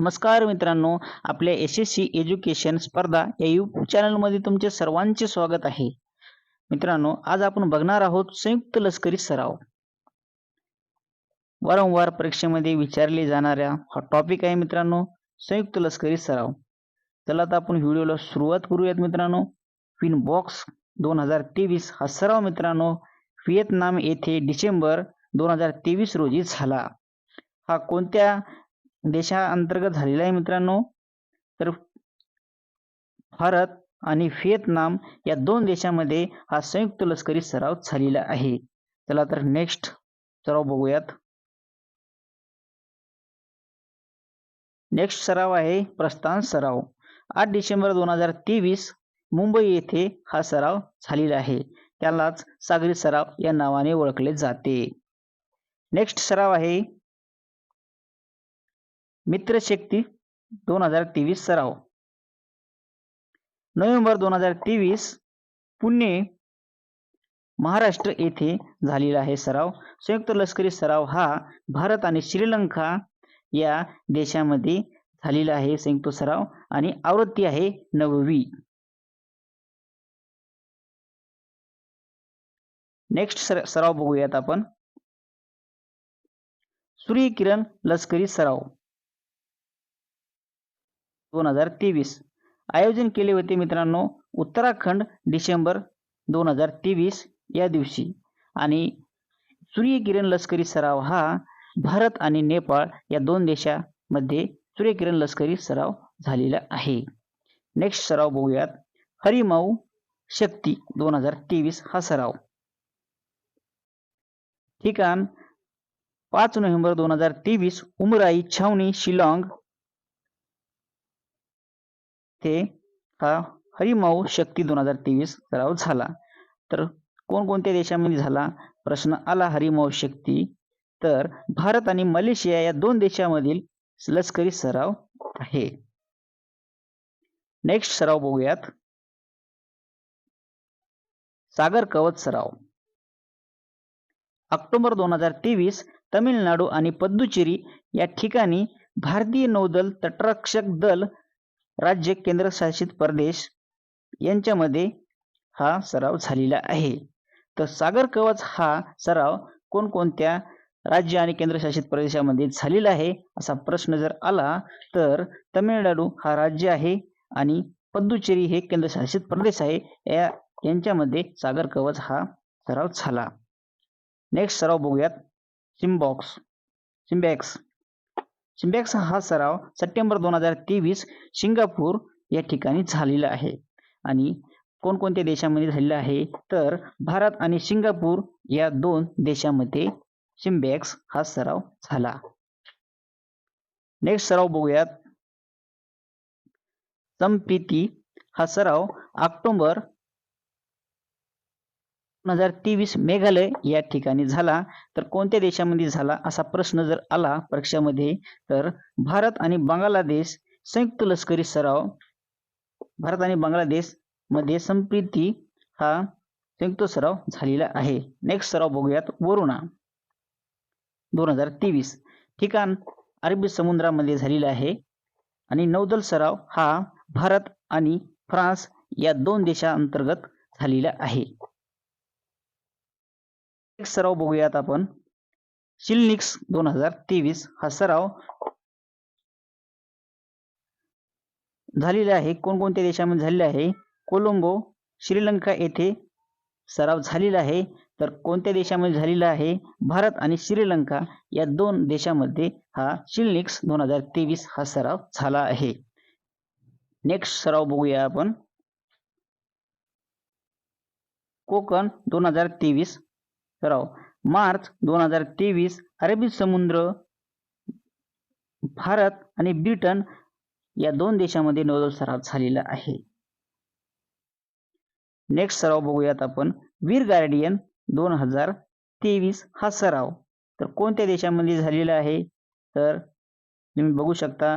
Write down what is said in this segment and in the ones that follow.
नमस्कार मित्रांनो आपल्या एस एस सी एज्युकेशन स्पर्धा या यूट्यूब चॅनलमध्ये तुमचे सर्वांचे स्वागत आहे. मित्रांनो आज आपण बघणार आहोत संयुक्त लष्करी सराव. वारंवार परीक्षेमध्ये विचारले जाणाऱ्या हा टॉपिक आहे मित्रांनो संयुक्त लष्करी सराव. चला आता आपण व्हिडिओला सुरुवात करूयात मित्रांनो. फिन बॉक्स दोन हजार तेवीस हा सराव मित्रांनो व्हिएतनाम येथे डिसेंबर दोन हजार तेवीस रोजी झाला. हा कोणत्या देशांतर्गत झालेला आहे मित्रांनो. तर भारत आणि व्हिएतनाम या दोन देशामध्ये हा संयुक्त लष्करी सराव झालेला आहे. चला तर नेक्स्ट सराव बघूयात. नेक्स्ट सराव आहे प्रस्थान सराव. आठ डिसेंबर दोन हजार तेवीस मुंबई येथे हा सराव झालेला आहे. त्यालाच सागरी सराव या नावाने ओळखले जाते. नेक्स्ट सराव आहे मित्रशक्ती दोन हजार तेवीस सराव नोव्हेंबर दोन हजार तेवीस पुणे महाराष्ट्र येथे झालेला आहे सराव संयुक्त लष्करी सराव हा भारत आणि श्रीलंका या देशामध्ये झालेला आहे संयुक्त सराव आणि आवृत्ती आहे नववी. नेक्स्ट सर सराव बघूयात आपण. सूर्यकिरण लष्करी सराव दोन हजार तेवीस. आयोजन केले होते मित्रांनो उत्तराखंड डिसेंबर दोन हजार तेवीस या दिवशी. आणि सूर्यकिरण लष्करी सराव हा भारत आणि नेपाळ या दोन देशामध्ये सूर्यकिरण लष्करी सराव झालेला आहे. नेक्स्ट सराव बघूयात. हरिमाऊ शक्ती दोन हजार तेवीस हा सराव. ठिकाण पाच नोव्हेंबर दोन हजार तेवीस उमराई छावणी शिलाँग ते हा हरिमाऊ शक्ती दोन हजार तेवीस सराव झाला. तर कोणकोणत्या देशामध्ये झाला? प्रश्न आला हरिमाऊ शक्ती. तर भारत आणि मलेशिया या दोन देशामधील लष्करी सराव आहे. नेक्स्ट सराव बघूयात. सागर कवच सराव. ऑक्टोबर दोन हजार तेवीस तमिळनाडू आणि पद्दुचेरी या ठिकाणी भारतीय नौदल तटरक्षक दल राज्य केंद्रशासित प्रदेश यांच्यामध्ये हा सराव झालेला आहे. तर सागर कवच हा सराव कोणकोणत्या राज्य आणि केंद्रशासित प्रदेशामध्ये झालेला आहे असा प्रश्न जर आला तर तमिळनाडू हा राज्य आहे आणि पद्दुचेरी हे केंद्रशासित प्रदेश आहे. या यांच्यामध्ये सागर कवच हा सराव झाला. नेक्स्ट सराव बघूयात. सिम्बॉक्स सिम्बॅक्स सिम्बॅक्स हा सराव सप्टेंबर दोन हजार तेवीस सिंगापूर या ठिकाणी झालेला आहे. आणि कोणकोणत्या देशामध्ये झालेला आहे? तर भारत आणि सिंगापूर या दोन देशामध्ये सिम्बॅक्स हा सराव झाला. नेक्स्ट सराव बघूयात. संपिती हा सराव ऑक्टोबर दोन हजार तेवीस मेघालय या ठिकाणी झाला. तर कोणत्या देशामध्ये झाला? असा प्रश्न जर आला परीक्षामध्ये तर भारत आणि बांगलादेश संयुक्त लष्करी सराव भारत आणि बांगलादेशमध्ये संप्रीती हा संयुक्त सराव झालेला आहे. नेक्स्ट सराव बघूयात वरुणा. दोन हजार तेवीस. ठिकाण अरबी समुद्रामध्ये झालेला आहे आणि नौदल सराव हा भारत आणि फ्रान्स या दोन देशांतर्गत झालेला आहे. सराव बघूयात आपण. शिलनिक्स दोन हजार तेवीस हा सराव झालेला आहे. कोणकोणत्या देशामध्ये झालेला आहे? कोलंबो श्रीलंका येथे सराव झालेला आहे. तर कोणत्या देशामध्ये झालेला आहे? भारत आणि श्रीलंका या दोन देशामध्ये हा शिलनिक्स दोन हजार तेवीस हा सराव झाला आहे. नेक्स्ट सराव बघूया आपण. कोकण दोन हजार तेवीस सराव. मार्च दोन हजार तेवीस अरबी समुद्र भारत आणि ब्रिटन या दोन देशामध्ये नौदल सराव झालेला आहे. नेक्स्ट सराव बघूयात आपण. वीर गार्डियन दोन हजार तेवीस हा सराव. तर कोणत्या देशामध्ये झालेला आहे? तर तुम्ही बघू शकता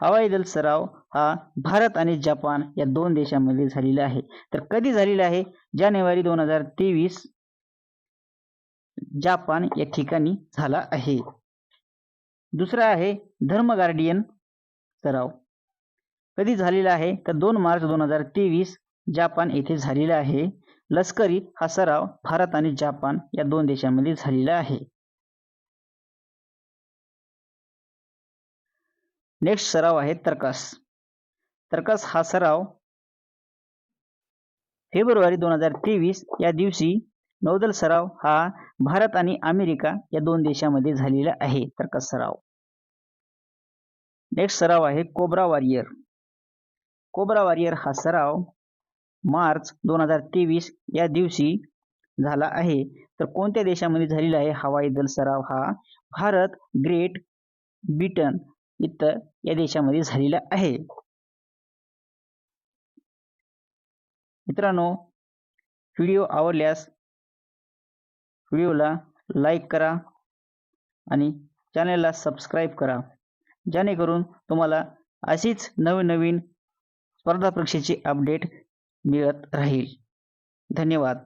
हवाई दल सराव हा भारत आणि जपान या दोन देशांमध्ये झालेला आहे. तर कधी झालेला आहे? जानेवारी दोन हजार तेवीस जापान या ठिकाणी झाला आहे. दुसरा आहे धर्म गार्डियन सराव. कधी झालेला आहे? तर दोन मार्च दोन हजार तेवीस जापान येथे झालेला आहे. लष्करी हा सराव भारत आणि जापान या दोन देशांमध्ये झालेला आहे. नेक्स्ट सराव आहे तर्कास. तर्कास हा सराव फेब्रुवारी दोन हजार तेवीस या दिवशी नौदल सराव हा भारत आणि अमेरिका या दोन देशांमध्ये झालेला आहे. तर्कस सराव. नेक्स्ट सराव आहे कोब्रा वॉरियर कोब्रा वॉरियर हा सराव मार्च दोन हजार तेवीस या दिवशी झाला आहे. तर कोणत्या देशामध्ये झालेला आहे? हवाई दल सराव हा भारत ग्रेट ब्रिटन इतर या देशामध्ये झालेला आहे. मित्रांनो व्हिडिओ आवडल्यास व्हिडिओला लाईक करा आणि चॅनलला सबस्क्राईब करा. जेणेकरून तुम्हाला अशीच नवीन नवीन स्पर्धा परीक्षेची अपडेट मिळत राहील. धन्यवाद.